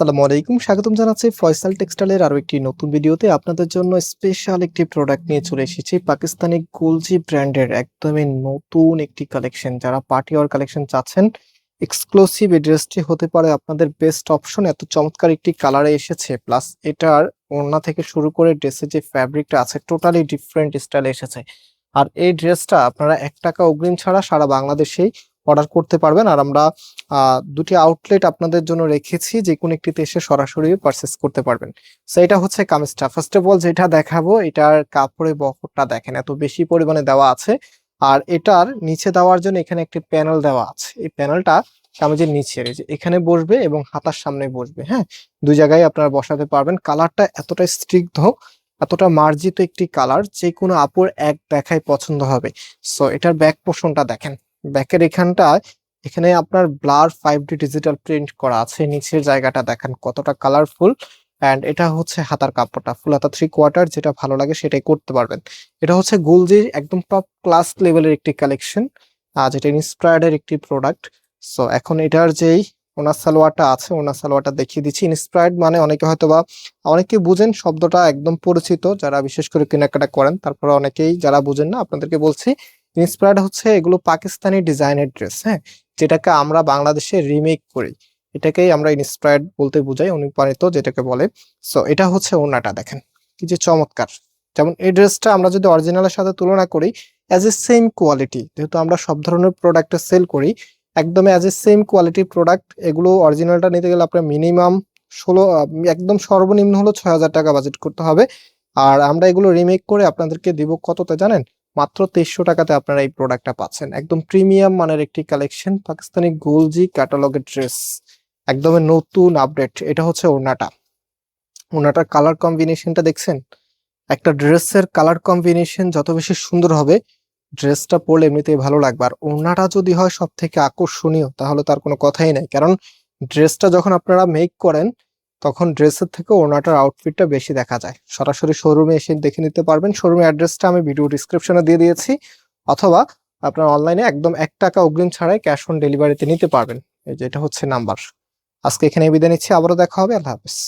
আসসালামু আলাইকুম। স্বাগতম জানাচ্ছি ফয়সাল টেক্সটাইলের আরও একটি নতুন ভিডিওতে। আপনাদের জন্য স্পেশাল একটি প্রোডাক্ট নিয়ে চলে এসেছি, পাকিস্তানি গুলজি ব্র্যান্ডের একদমই নতুন একটি কালেকশন যারা পার্টি ওয়ার কালেকশন চাচ্ছেন এক্সক্লুসিভ এই ড্রেসটি হতে পারে আপনাদের বেস্ট অপশন এত চমৎকার একটি কালারে এসেছে প্লাস এটার ওড়না থেকে শুরু করে ড্রেসের যে ফ্যাব্রিকটা আছে টোটালি ডিফারেন্ট স্টাইলে এসেছে। আর এই ড্রেসটা আপনারা এক টাকা অগ্রিম ছাড়া সারা বাংলাদেশেই অর্ডার করতে পারবেন। আর আমরা দুটি আউটলেট আপনাদের জন্য রেখেছি, যে কোনো একটিতে এসে সরাসরি পারচেস করতে পারবেন। সো এটা হচ্ছে কামিজটা। ফার্স্ট অফ অল যেটা দেখাবো, এটার কাপড়ে বহরটা দেখেন, এত বেশি পরিমাণে দেওয়া আছে। আর এটার নিচে দেওয়ার জন্য এখানে একটি প্যানেল দেওয়া আছে। এই প্যানেলটা কামিজের নিচে এই যে এখানে বসবে এবং হাতার সামনে বসবে হ্যাঁ? দুই জায়গায় আপনারা বসাতে পারবেন। কালারটা এতটা স্নিগ্ধ এতটা মার্জিত একটি কালার যে কোনো আপুর এক দেখায় পছন্দ হবে। সো এটার ব্যাক পোর্শনটা দেখেন। ব্যাকের এখানটায় এখানে আপনার blur five D digital print করা আছে। নিচের জায়গাটা দেখেন কতটা কালারফুল অ্যান্ড এটা হচ্ছে হাতার কাপড়টা। ফুল হাতা থ্রি কোয়ার্টার যেটা ভালো লাগে সেটাই করতে পারবেন। এটা হচ্ছে গুলজির একদম টপ ক্লাস লেভেলের একটি কালেকশন যেটা ইন্সপায়ার্ড এর একটি প্রোডাক্ট সো এখন এটার যেই ওনার সালোয়ারটা আছে, ওনার সালোয়ারটা দেখিয়ে দিচ্ছি। ইন্সপায়ার্ড মানে অনেকে হয়তো বা অনেকে বুঝেন শব্দটা একদম পরিচিত, যারা বিশেষ করে কেনাকাটা করেন, তারপরে অনেকেই যারা বুঝেন না, আপনাদেরকে বলছি ইন্সপায়ার্ড হচ্ছে এগুলো পাকিস্তানি ডিজাইনের ড্রেস হ্যাঁ? যেটাকে আমরা বাংলাদেশে রিমেক করি। এটাকেই আমরা ইন্সপায়ার্ড বলতে বোঝাই, অনুপ্রাণিত যেটাকে বলে। সো এটা হচ্ছে ওনাটা দেখেন। কি যে চমৎকার। যেমন এই ড্রেসটা আমরা যদি অরিজিনালের সাথে তুলনা করি অ্যাজ এ সেম কোয়ালিটি যেহেতু আমরা সব ধরনের প্রোডাক্ট সেল করি, একদম অ্যাজ এ সেম কোয়ালিটির প্রোডাক্ট এগুলো অরিজিনালটা নিতে গেলে আপনার মিনিমাম ষোলো, একদম সর্বনিম্ন হলো ছয় হাজার টাকা বাজেট করতে হবে। আর আমরা এগুলো রিমেক করে আপনাদেরকে দিব কততে জানেন? মাত্র তেইশশো টাকাতে আপনারা এই প্রোডাক্টটা পাচ্ছেন। একদম প্রিমিয়াম মানের একটি কালেকশন পাকিস্তানি গোলজি ক্যাটালগের ড্রেস একদমই নতুন আপডেট এটা হচ্ছে ওড়নাটা। ওড়নাটার কালার কম্বিনেশনটা দেখছেন? একটা ড্রেসের কালার কম্বিনেশন যত বেশি সুন্দর হবে ড্রেসটা পরলে এমনিতেই ভালো লাগবে। আর ওড়নাটা যদি হয় সব থেকে আকর্ষণীয়, তাহলে তার কোনো কথাই নাই। কারণ ড্রেসটা যখন আপনারা মেক করেন তখন ড্রেসের থেকে ওনাটার আউটফিটটা বেশি দেখা যায়। সরাসরি শোরুমে এসে দেখে নিতে পারবেন। শোরুমের অ্যাড্রেসটা আমি ভিডিও ডিসক্রিপশনে দিয়ে দিয়েছি। অথবা আপনার অনলাইনে একদম এক টাকা অগ্রিম ছাড়াই ক্যাশ অন ডেলিভারিতে নিতে পারবেন। এই যে এটা হচ্ছে নাম্বার আজকে এখানে বিদায় নিচ্ছি। আবারও দেখা হবে। আল্লাহ হাফেজ।